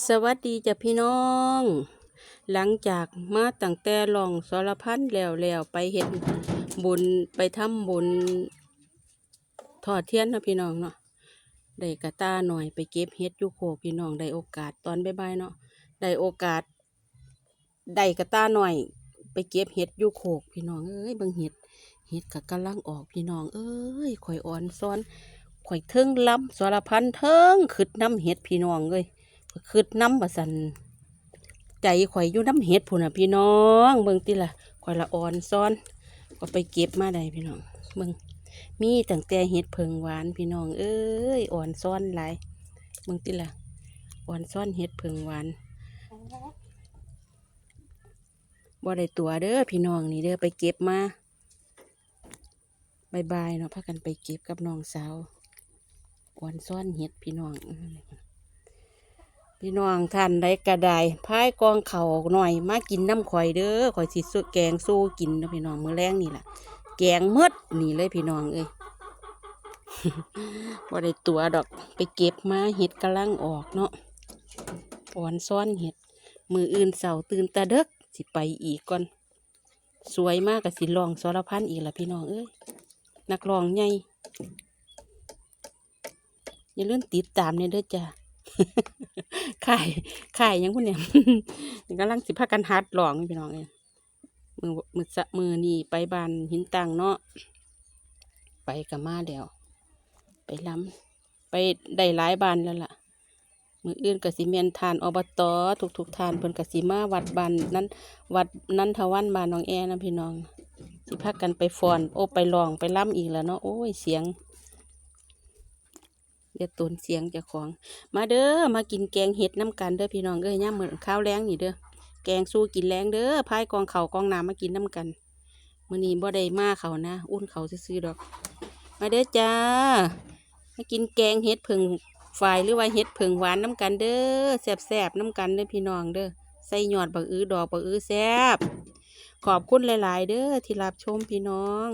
สวัสดีจ้ะพี่น้อง หลังจากมาตั้งแต่ลองสารพันแล้วแล้วไปเฮ็ดบุญไปทำบุญทอดเทียนนะพี่น้องเนาะได้กระตาหน่อยไปเก็บเฮ็ดอยู่โคกพี่น้องได้โอกาสตอนบ่ายๆเนาะได้โอกาสได้กระตาหน่อย ไปเก็บเฮ็ดอยู่โคกพี่น้องเอ้ยบิ่งเฮ็ดเฮ็ดก็กำลังออกพี่น้อง เอ้ยข่อยอ่อนซ้อนข่อยเทิงล้ำสารพันเทิงขึ้นน้ำเฮ็ดพี่น้องเอ้ย คืดน้ำบะสันใจข่อยอยู่น้ำเห็ดพุ่นน่ะพี่น้องเบิ่งติล่ะข่อยละอ่อนซ้อน ก็ไปเก็บมาได้พี่น้องเบิ่งมีตั้งแต่เห็ดเพิงหวานพี่น้อง เอ้ยอ่อนซ้อนหลายเบิ่งติล่ะอ่อนซ้อนเห็ดเพิงหวานบ่ได้ตัวเด้อพี่น้องนี่เด้อไปเก็บมาบายบายเนาะพากันไปเก็บกับน้องสาวอ่อนซ้อนเห็ดพี่น้องอื้อ พี่น้องท่านได้กระไดพายกองเข่าหน่อย มากินน้ำข่อยเด้อข่อยสิสู้แกงสู้กินนะพี่น้องมื้อแรงนี่แหละแกงหมดนี่เลยพี่น้องเอ้ยบ่ได้ตัวดอกไปเก็บมาเห็ดกำลังออกเนาะอ่อนซ้อนเห็ด มืออื่นเสาตื่นตาเด็กสิไปอีกก่อน สวยมากกับสิลองสารพันอีกล่ะพี่น้องเอ้ยนักร้องใหญ่อย่าลืมติดตามเนี่ยเด้อจ้า ขายขายยังพวกเนี่ยกำลังสิพากันฮัดหลองพี่น้องเอ้ยมือมือสะมือนี่ไปบานหินตังเนาะไปกับมาเดียวไปล้ำไปได้หลายบานแล้วล่ะ มืออื่นกสิเมียนทานอบตทุกทุกทานเพิ่นกสิมาวัดบานนั้น วัดนั้นทวันบานน้องแอนะพี่น้องสิพากันไปฟอน โอ้ไปลองไปล้ำอีกแล้วเนาะโอ้ยเสียง เดี๋ยวตนเสียงจะของ มาเด้อมากินแกงเห็ดน้ำกันเด้อพี่น้องเอ้ยย่าเหมือนข้าวแรงนี่เด้อแกงสู้กินแรงเด้อพายกองเขากองน้ำมากินน้ำกันมื้อนี้บ่ได้มาเขานะ อุ่นเขาซื้อดอก มาเด้อจ้า มากินแกงเห็ดผึ่งฝ่ายหรือว่าเห็ดผึ่งหวานน้ำกันเด้อแซ่บๆน้ำกันเด้อพี่น้องเด้อใส่หยอดบักอื้อดอกบักอื้อแซบขอบคุณหลาย ๆ เด้อที่รับชมพี่น้อง